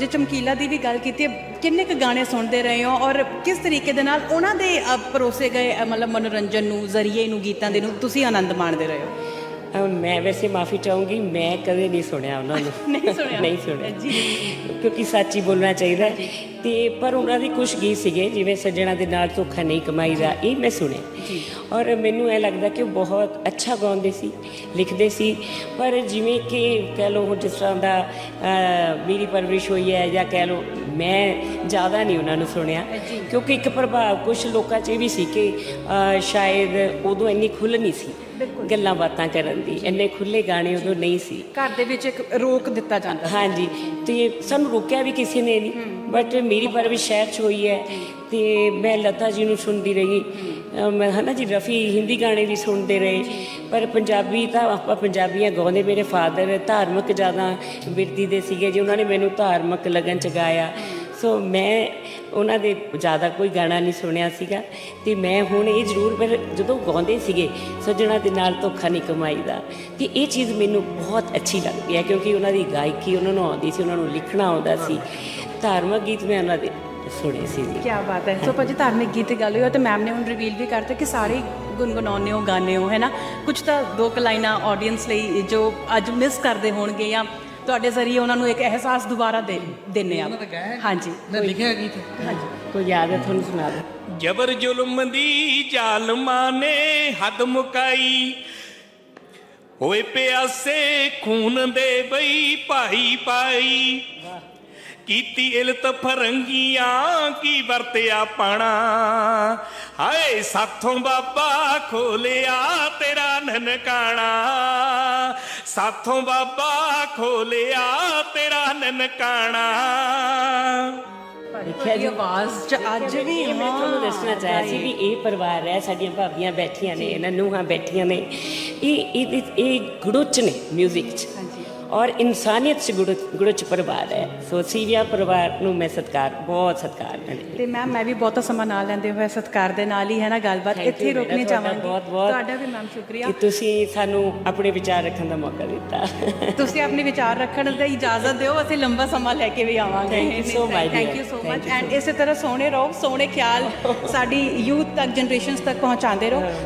ਜੇ ਚਮਕੀਲਾ ਦੀ ਵੀ ਗੱਲ ਕੀਤੀ ਹੈ ਕਿੰਨੇ ਕੁ ਗਾਣੇ ਸੁਣਦੇ ਰਹੇ ਹੋ ਔਰ ਕਿਸ ਤਰੀਕੇ ਦੇ ਨਾਲ ਉਹਨਾਂ ਦੇ ਅ, ਪਰੋਸੇ ਗਏ ਅ, ਮਤਲਬ ਮਨੋਰੰਜਨ ਨੂੰ ਜ਼ਰੀਏ ਨੂੰ ਗੀਤਾਂ ਦੇ ਨੂੰ ਤੁਸੀਂ ਆਨੰਦ ਮਾਣਦੇ ਰਹੇ ਹੋ? ਅਹ ਮੈਂ ਵੈਸੇ ਮਾਫੀ ਚਾਹੂੰਗੀ ਮੈਂ ਕਦੇ ਨਹੀਂ ਸੁਣਿਆ ਉਹਨਾਂ ਨੂੰ ਨਹੀਂ ਸੁਣਿਆ। ਨਹੀਂ ਸੁਣਿਆ ਜੀ। ਕਿਉਂਕਿ ਸੱਚ ਹੀ ਬੋਲਣਾ ਚਾਹੀਦਾ। ਤੇ ਪਰ ਉਹਨਾਂ ਦੇ ਕੁਝ ਗੀਤ ਸੀਗੇ ਜਿਵੇਂ ਸੱਜਣਾ ਦੇ ਨਾਲ ਧੋਖਾ ਨਹੀਂ ਕਮਾਈਦਾ ਇਹ ਮੈਂ ਸੁਣਿਆ ਔਰ ਮੈਨੂੰ ਇਹ ਲੱਗਦਾ ਕਿ ਉਹ ਬਹੁਤ ਅੱਛਾ ਗਾਉਂਦੇ ਸੀ ਲਿਖਦੇ ਸੀ ਪਰ ਜਿਵੇਂ ਕਿ ਕਹਿ ਲਓ ਹੁਣ ਜਿਸ ਤਰ੍ਹਾਂ ਦਾ ਮੇਰੀ ਪਰਵਰਿਸ਼ ਹੋਈ ਹੈ ਜਾਂ ਕਹਿ ਲਓ ਮੈਂ ਜ਼ਿਆਦਾ ਨਹੀਂ ਉਹਨਾਂ ਨੂੰ ਸੁਣਿਆ। ਕਿਉਂਕਿ ਇੱਕ ਪ੍ਰਭਾਵ ਕੁਝ ਲੋਕਾਂ 'ਚ ਇਹ ਵੀ ਸੀ ਕਿ ਸ਼ਾਇਦ ਉਦੋਂ ਇੰਨੀ ਖੁੱਲ੍ਹ ਨਹੀਂ ਸੀ ਗੱਲਾਂ ਬਾਤਾਂ ਕਰਨ ਦੀ। ਇੰਨੇ ਖੁੱਲੇ ਗਾਣੇ ਉਦੋਂ ਨਹੀਂ ਸੀ। ਘਰ ਦੇ ਵਿੱਚ ਇੱਕ ਰੋਕ ਦਿੱਤਾ ਜਾਂਦਾ ਹਾਂਜੀ। ਤੇ ਸਾਨੂੰ ਰੋਕਿਆ ਵੀ ਕਿਸੇ ਨੇ ਨਹੀਂ। ਬਟ ਮੇਰੀ ਪਰਵਰਿਸ਼ ਸ਼ਹਿਰ 'ਚ ਹੋਈ ਹੈ ਤੇ ਮੈਂ ਲਤਾ ਜੀ ਨੂੰ ਸੁਣਦੀ ਰਹੀ। ਮੈਂ ਹਨਾ ਜੀ ਰਫੀ ਹਿੰਦੀ ਗਾਣੇ ਵੀ ਸੁਣਦੇ ਰਹੇ, ਪਰ ਪੰਜਾਬੀ ਤਾਂ ਆਪਾਂ ਪੰਜਾਬੀਆਂ ਗਾਉਂਦੇ ਮੇਰੇ ਫਾਦਰ ਧਾਰਮਿਕ ਜ਼ਿਆਦਾ ਬਿਰਤੀ ਦੇ ਸੀਗੇ ਜੀ, ਉਹਨਾਂ ਨੇ ਮੈਨੂੰ ਧਾਰਮਿਕ ਲਗਨ ਚ ਗਾਇਆ। ਸੋ ਮੈਂ ਉਹਨਾਂ ਦੇ ਜ਼ਿਆਦਾ ਕੋਈ ਗਾਣਾ ਨਹੀਂ ਸੁਣਿਆ ਸੀਗਾ ਤੇ ਮੈਂ ਹੁਣ ਇਹ ਜ਼ਰੂਰ ਪਰ ਜਦੋਂ ਗਾਉਂਦੇ ਸੀਗੇ, ਸੱਜਣਾ ਦੇ ਨਾਲ ਧੋਖਾ ਨਹੀਂ ਕਮਾਈਦਾ। ਤੇ ਇਹ ਚੀਜ਼ ਮੈਨੂੰ ਬਹੁਤ ਅੱਛੀ ਲੱਗਦੀ ਹੈ ਕਿਉਂਕਿ ਉਹਨਾਂ ਦੀ ਗਾਇਕੀ ਉਹਨਾਂ ਨੂੰ ਆਉਂਦੀ ਸੀ, ਉਹਨਾਂ ਨੂੰ ਲਿਖਣਾ ਆਉਂਦਾ ਸੀ। ਧਾਰਮਿਕ ਗੀਤ ਮੈਂ ਉਹਨਾਂ ਦੇ ਸੁਣੇ ਸੀ। ਜੀ ਕੀ ਬਾਤ ਹੈ। ਸੋ ਭਾਜੀ ਧਾਰਮਿਕ ਗੀਤ ਦੀ ਗੱਲ ਹੋਈ ਉਹ ਤੇ ਮੈਮ ਨੇ ਹੁਣ ਰਿਵੀਲ ਵੀ ਕਰਤਾ ਕਿ ਸਾਰੇ ਹੀ ਹੋ ਗਾਣੇ ਹੋ, ਹੈ ਨਾ? ਕੁਝ ਤਾਂ ਦੋ ਕੁ ਲਾਈਨਾਂ ਆਡੀਅנס ਲਈ ਜੋ ਅੱਜ ਮਿਸ ਕਰਦੇ ਹੋਣਗੇ ਜਾਂ ਤੁਹਾਡੇ ਜ਼ਰੀਏ ਉਹਨਾਂ ਨੂੰ ਇੱਕ ਅਹਿਸਾਸ ਦੁਬਾਰਾ ਦੇ ਦਿੰਨੇ ਆ ਹਾਂਜੀ ਨਾ ਲਿਖਿਆ ਗੀਤ ਕੋਈ ਯਾਦ ਹੈ ਤੁਹਾਨੂੰ ਸੁਣਾ ਦਿਓ। ਜਬਰ ਜ਼ੁਲਮ ਦੀ ਜ਼ਾਲਮਾਂ ਨੇ ਹੱਦ ਮੁਕਾਈ। ਹੋਏ ਪਿਆਸੇ ਖੂਨ ਦੇ ਬਈ ਭਾਈ ਪਾਈ ਕੀਤੀ ਇਲਤ ਫਰੰਗੀਆਂ ਕੀ ਵਰਤਿਆ ਪਾਣਾ। ਹਾਏ ਸਾਥੋਂ ਬਾਬਾ ਖੋਲਿਆ ਤੇਰਾ ਨਨਕਾਣਾ। ਸਾਥੋਂ ਬਾਬਾ ਖੋਲਿਆ ਤੇਰਾ ਨਨਕਾਣਾ। ਦੇਖਿਆ ਜੀ ਆਵਾਜ਼ ਚ ਅੱਜ ਵੀ ਮੈਂ ਤੁਹਾਨੂੰ ਦੱਸਣਾ ਚਾਹਿਆ ਸੀ ਵੀ ਇਹ ਪਰਿਵਾਰ ਹੈ ਸਾਡੀਆਂ ਭਾਬੀਆਂ ਬੈਠੀਆਂ ਨੇ ਇਹਨਾਂ ਨੂੰਹਾਂ ਬੈਠੀਆਂ ਨੇ। ਇਹ ਇਹ ਇਹ ਗੁੜੁੱਚ ਨੇ 뮤직 'ਚ। ਔਰ ਇਨਸਾਨੀਅਤ 'ਚ ਗੁੜੁੱਚ ਗੁੜੁੱਚ ਪਰਿਵਾਰ ਹੈ। ਸੋ ਸੀਵੀਆ ਪਰਿਵਾਰ ਨੂੰ ਮੈਂ ਸਤਿਕਾਰ ਬਹੁਤ ਸਤਿਕਾਰ ਕਰਦੀ ਤੇ ਮੈਮ ਮੈਂ ਵੀ ਬਹੁਤਾ ਸਮਾਂ ਨਾ ਲੈਂਦੇ ਹੋਏ ਸਤਿਕਾਰ ਦੇ ਨਾਲ ਹੀ ਹੈ ਨਾ ਗੱਲਬਾਤ ਇੱਥੇ ਰੋਕਣੀ ਚਾਹਾਂਗੀ। ਤੁਹਾਡਾ ਵੀ ਮੈਮ ਸ਼ੁਕਰੀਆ। ਕਿ ਤੁਸੀਂ ਸਾਨੂੰ ਆਪਣੇ ਵਿਚਾਰ ਰੱਖਣ ਦਾ ਮੌਕਾ ਦਿੱਤਾ। ਤੁਸੀਂ ਆਪਣੇ ਵਿਚਾਰ ਰੱਖਣ ਦੀ ਇਜਾਜ਼ਤ ਦਿਓ ਅਸੀਂ ਲੰਬਾ ਸਮਾਂ ਲੈ ਕੇ ਵੀ ਆਵਾਂਗੇ। Thank you so much, thank. You so much and ਇਸੇ ਤਰ੍ਹਾਂ ਸੋਹਣੇ ਰਹੋ ਸੋਹਣੇ ਖਿਆਲ ਸਾਡੀ ਯੂਥ ਤੱਕ ਜਨਰੇਸ਼ਨਸ ਤੱਕ ਪਹੁੰਚਾਉਂਦੇ ਰਹੋ।